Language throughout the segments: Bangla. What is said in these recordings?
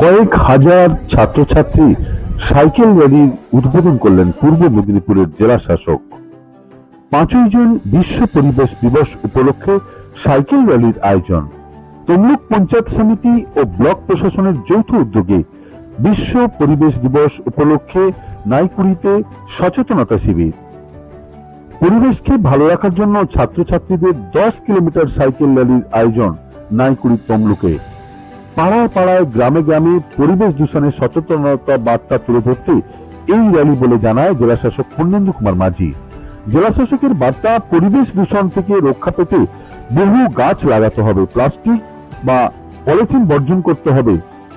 কয়েক হাজার ছাত্রছাত্রী সাইকেল র্যালি উদ্বোধন করলেন পূর্ব মেদিনীপুরের জেলা শাসক। পাঁচই জুন বিশ্ব পরিবেশ দিবস উপলক্ষে সাইকেল র্যালির আয়োজন। তমলুক পঞ্চায়েত সমিতি ও ব্লক প্রশাসনের যৌথ উদ্যোগে বিশ্ব পরিবেশ দিবস উপলক্ষে নাইকুড়িতে সচেতনতা শিবির। পরিবেশকে ভালো রাখার জন্য ছাত্রছাত্রীদের দশ কিলোমিটার সাইকেল র্যালির আয়োজন নাইকুড়ি তমলুকে। পাড়ায় পাড়ায়, গ্রামে গ্রামে পরিবেশ দূষণের সচেতনতা বার্তা তুলে ধরতে এই র্যালি বলে জানায় জেলাশাসক পূর্ণেন্দু কুমার মাঝি। জেলাশাসকের বার্তা, পরিবেশ দূষণ থেকে রক্ষা পেতে বহু গাছ লাগাতে হবে, প্লাস্টিক বা পলিথিন বর্জন করতে হবে।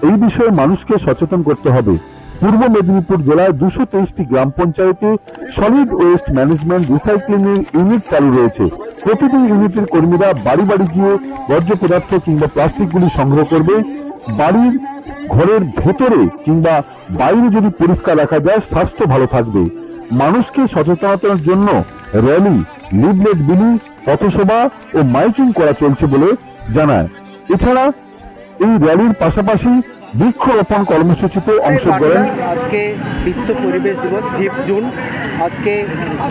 এই বিষয়ে মানুষকে সচেতন করতে হবে। পূর্ব মেদিনীপুর জেলায় দুশো তেইশটি গ্রাম পঞ্চায়েতে সলিড ওয়েস্ট ম্যানেজমেন্ট রিসাইক্লিং এর ইউনিট চালু রয়েছে। প্রতিটি ইউনিটের কর্মীরা বাড়ি বাড়ি গিয়ে বর্জ্য পদার্থ কিংবা প্লাস্টিকগুলি সংগ্রহ করবে। বাড়ির ঘরের ভেতরে কিংবা বাইরে যদি পরিষ্কার রাখা যায়, স্বাস্থ্য ভালো থাকবে। মানুষকে সচেতনতার জন্য র্যালি লিফলেট বিলি, পথসভা ও মাইকিং করা চলছে বলে জানায়। এছাড়া এই র্যালির পাশাপাশি বৃক্ষরোপণ কর্মসূচিতে অংশগ্রহণ আজকে বিশ্ব পরিবেশ দিবস ফিফ জুন। আজকে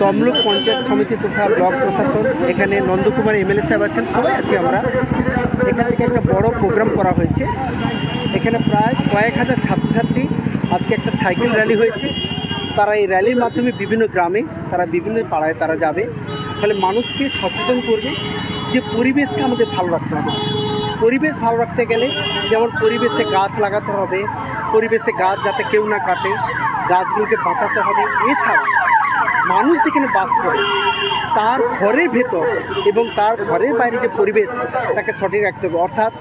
তমলুক পঞ্চায়েত সমিতি তথা ব্লক প্রশাসন এখানে নন্দকুমার এমএলএ সাহেব আছেন সবাই আছি আমরা। এখান থেকে একটা বড় প্রোগ্রাম করা হয়েছে। এখানে প্রায় কয়েক হাজার ছাত্রছাত্রী আজকে একটা সাইকেল র্যালি হয়েছে। তারা এই র্যালির মাধ্যমে বিভিন্ন গ্রামে তারা বিভিন্ন পাড়ায় তারা যাবে। ফলে মানুষকে সচেতন করবে যে পরিবেশকে আমাদের ভালো রাখতে হবে। পরিবেশ ভালো রাখতে গেলে যেমন পরিবেশে গাছ লাগাতে হবে, পরিবেশে গাছ যাতে কেউ না কাটে, গাছগুলোকে বাঁচাতে হবে। এছাড়া মানুষ যেখানে বাস করে, তার ঘরের ভেতর এবং তার ঘরের বাইরে যে পরিবেশ, তাকে সঠিক রাখতে হবে। অর্থাৎ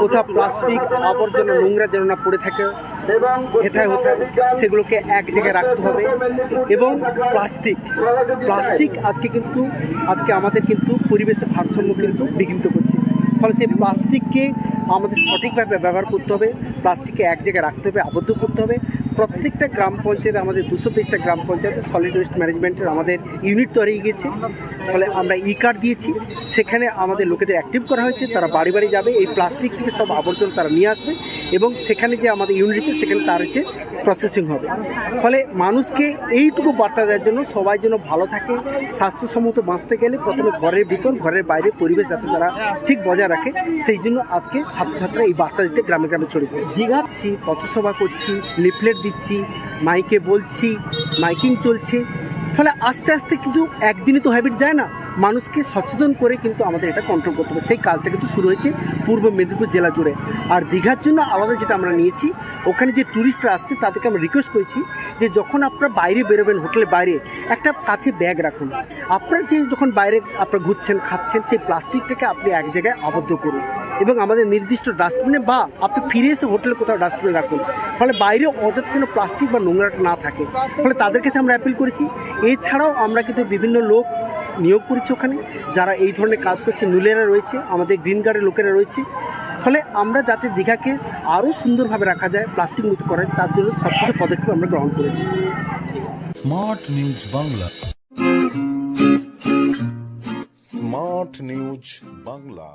কোথাও প্লাস্টিক, আবর্জনা, নোংরা যেন না পড়ে থাকে, হেথায় হোথায় সেগুলোকে এক জায়গায় রাখতে হবে। এবং প্লাস্টিক প্লাস্টিক আজকে কিন্তু, আজকে আমাদের কিন্তু পরিবেশের ভারসাম্য কিন্তু বিঘ্নিত করছে। ফলে সেই প্লাস্টিককে আমাদের সঠিকভাবে ব্যবহার করতে হবে, প্লাস্টিককে এক জায়গায় রাখতে হবে, আবদ্ধ করতে হবে। প্রত্যেকটা গ্রাম পঞ্চায়েতে আমাদের দুশো তেইশটা গ্রাম পঞ্চায়েতে সলিড ওয়েস্ট ম্যানেজমেন্টের আমাদের ইউনিট তৈরি হয়ে গিয়েছে ফলে আমরা ই কার্ড দিয়েছি, সেখানে আমাদের লোকেদের অ্যাক্টিভ করা হয়েছে, তারা বাড়ি বাড়ি যাবে, এই প্লাস্টিক থেকে সব আবর্জনা তারা নিয়ে আসবে এবং সেখানে যে আমাদের ইউনিট আছে সেখানে তার হচ্ছে প্রসেসিং হবে। ফলে মানুষকে এইটুকু বার্তা দেওয়ার জন্য সবাই যেন ভালো থাকে, স্বাস্থ্যসম্মত বাঁচতে গেলে প্রথমে ঘরের ভিতর, ঘরের বাইরে পরিবেশ যাতে তারা ঠিক বজায় রাখে, সেই জন্য আজকে ছাত্রছাত্রীরা এই বার্তা দিতে গ্রামে গ্রামে ছড়িয়ে পড়ছে। দীঘাচ্ছি, পথসভা করছি, লিফলেট দিচ্ছি, মাইকে বলছি, মাইকিং চলছে। ফলে আস্তে আস্তে কিন্তু একদিনে তো হ্যাবিট যায় না। মানুষকে সচেতন করে কিন্তু আমাদের এটা কন্ট্রোল করতে হবে। সেই কাজটা কিন্তু শুরু হয়েছে পূর্ব মেদিনীপুর জেলা জুড়ে। আর দীঘার জন্য আলাদা যেটা আমরা নিয়েছি, ওখানে যে ট্যুরিস্টরা আসছে তাদেরকে আমরা রিকোয়েস্ট করেছি যে যখন আপনারা বাইরে বেরোবেন হোটেলের বাইরে, একটা কাছে ব্যাগ রাখুন। আপনারা যে যখন বাইরে আপনারা ঘুরছেন, খাচ্ছেন, সেই প্লাস্টিকটাকে আপনি এক জায়গায় আবদ্ধ করুন। এবং আমাদের নির্দিষ্ট ডাস্টবিনে বা আপনি ফিরে এসে হোটেলে কোথাও ডাস্টবিনে রাখুন। ফলে বাইরে অযথা যেন প্লাস্টিক বা নোংরাটা না থাকে। ফলে তাদের কাছে আমরা অ্যাপিল করেছি। এছাড়াও আমরা কিন্তু বিভিন্ন লোক নিয়োগ করেছি ওখানে। যারা এই ধরনের কাজ করছে নুলেরা রয়েছে আমাদের গ্রিন গার্ডের লোকেরা রয়েছে। ফলে আমরা যাতে দীঘাকে আরও সুন্দরভাবে রাখা যায় প্লাস্টিক মুক্ত করা যায় তার জন্য সব কিছু পদক্ষেপ আমরা গ্রহণ করেছি। Smart news Bangla. Smart news Bangla.